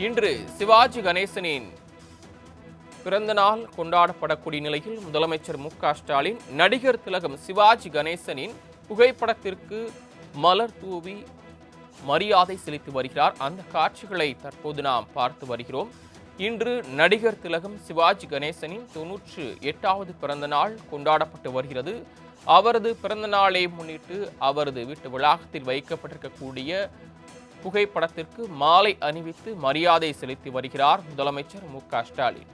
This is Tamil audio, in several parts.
இன்று சிவாஜி கணேசனின் பிறந்த நாள் கொண்டாடப்படக்கூடிய நிலையில் முதலமைச்சர் மு க ஸ்டாலின் நடிகர் திலகம் சிவாஜி கணேசனின் புகைப்படத்திற்கு மலர் தூவி மரியாதை செலுத்தி வருகிறார். அந்த காட்சிகளை தற்போது நாம் பார்த்து வருகிறோம். இன்று நடிகர் திலகம் சிவாஜி கணேசனின் தொன்னூற்று எட்டாவது பிறந்த நாள் கொண்டாடப்பட்டு வருகிறது. அவரது பிறந்த நாளை முன்னிட்டு அவரது வீட்டு வளாகத்தில் வைக்கப்பட்டிருக்கக்கூடிய புகைப்படத்திற்கு மாலை அணிவித்து மரியாதை செலுத்தி வருகிறார் முதலமைச்சர் மு க ஸ்டாலின்.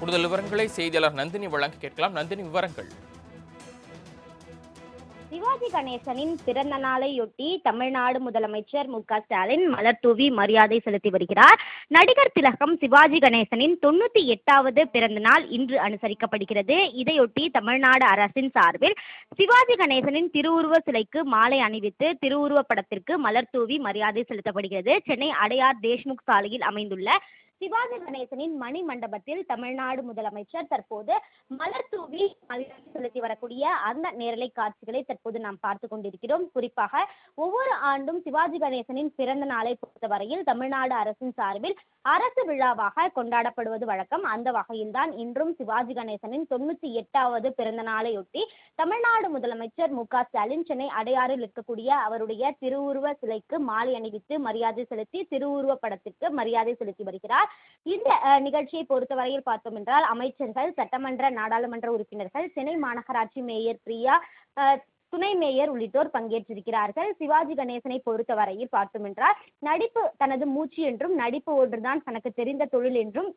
கூடுதல் விவரங்களை செய்தியாளர் நந்தினி வழங்க கேட்கலாம். நந்தினி விவரங்கள். சிவாஜி கணேசனின் பிறந்த நாளையொட்டி தமிழ்நாடு முதலமைச்சர் மு க ஸ்டாலின் மலர் தூவி மரியாதை செலுத்தி வருகிறார். நடிகர் திலகம் சிவாஜி கணேசனின் தொண்ணூத்தி எட்டாவது பிறந்த நாள் இன்று அனுசரிக்கப்படுகிறது. இதையொட்டி தமிழ்நாடு அரசின் சார்பில் சிவாஜி கணேசனின் திருவுருவ சிலைக்கு மாலை அணிவித்து திருவுருவ படத்திற்கு மலர் தூவி மரியாதை செலுத்தப்படுகிறது. சென்னை அடையார் தேஷ்முக் சாலையில் அமைந்துள்ள சிவாஜி கணேசனின் மணி மண்டபத்தில் தமிழ்நாடு முதலமைச்சர் தற்போது மலர் தூவி மரியாதை வரக்கூடிய அந்த நேரலை காட்சிகளை தற்போது நாம் பார்த்து கொண்டிருக்கிறோம். குறிப்பாக ஒவ்வொரு ஆண்டும் சிவாஜி கணேசனின் பிறந்த நாளை பொறுத்தவரையில் தமிழ்நாடு அரசின் சார்பில் அரசு விழாவாக கொண்டாடப்படுவது வழக்கம். அந்த வகையில்தான் இன்றும் சிவாஜி கணேசனின் தொண்ணூத்தி எட்டாவது பிறந்த நாளையொட்டி தமிழ்நாடு முதலமைச்சர் மு க ஸ்டாலின் சென்னை அடையாறில் இருக்கக்கூடிய அவருடைய திருவுருவ சிலைக்கு மாலை அணிவித்து மரியாதை செலுத்தி திருவுருவ படத்திற்கு மரியாதை செலுத்தி வருகிறார். இந்த நிகழ்ச்சியை பொறுத்தவரையில் பார்த்தோம் என்றால் அமைச்சர்கள் சட்டமன்ற நாடாளுமன்ற உறுப்பினர்கள் சென்னை மாநகர மாநகராட்சி மேயர் பிரியா துணை மேயர் உள்ளிட்டோர் பங்கேற்றிருக்கிறார்கள். சிவாஜி கணேசனை பொறுத்தவரையில் பார்த்தோம் என்றால் நடிப்பு தனது மூச்சு என்றும் நடிப்பு ஒன்றுதான் தனக்கு தெரிந்த தொழில் என்றும்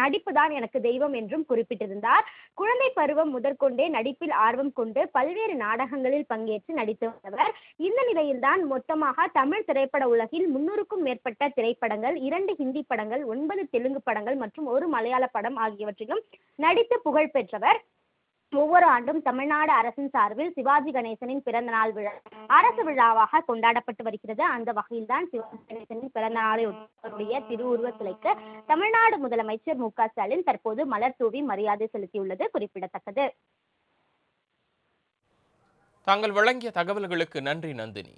நடிப்பு தான் எனக்கு தெய்வம் என்றும் குறிப்பிட்டிருந்தார். குழந்தை பருவம் முதற்கொண்டே நடிப்பில் ஆர்வம் கொண்டு பல்வேறு நாடகங்களில் பங்கேற்று நடித்து வந்தவர். இந்த நிலையில்தான் மொத்தமாக தமிழ் திரைப்பட உலகில் முன்னூறுக்கும் மேற்பட்ட திரைப்படங்கள் இரண்டு ஹிந்தி படங்கள் ஒன்பது தெலுங்கு படங்கள் மற்றும் ஒரு மலையாள படம் ஆகியவற்றிலும் நடித்து புகழ் பெற்றவர். ஒவ்வொரு ஆண்டும் தமிழ்நாடு அரசின் சார்பில் சிவாஜி கணேசனின் பிறந்த நாள் விழா அரசு விழாவாக கொண்டாடப்பட்டு வருகிறது. அந்த வகையில் தான் சிவாஜி கணேசனின் பிறந்த நாளை அவருடைய திருவுருவ சிலைக்கு தமிழ்நாடு முதலமைச்சர் மு க ஸ்டாலின் தற்போது மலர் தூவி மரியாதை செலுத்தியுள்ளது குறிப்பிடத்தக்கது. தாங்கள் வழங்கிய தகவல்களுக்கு நன்றி நந்தினி.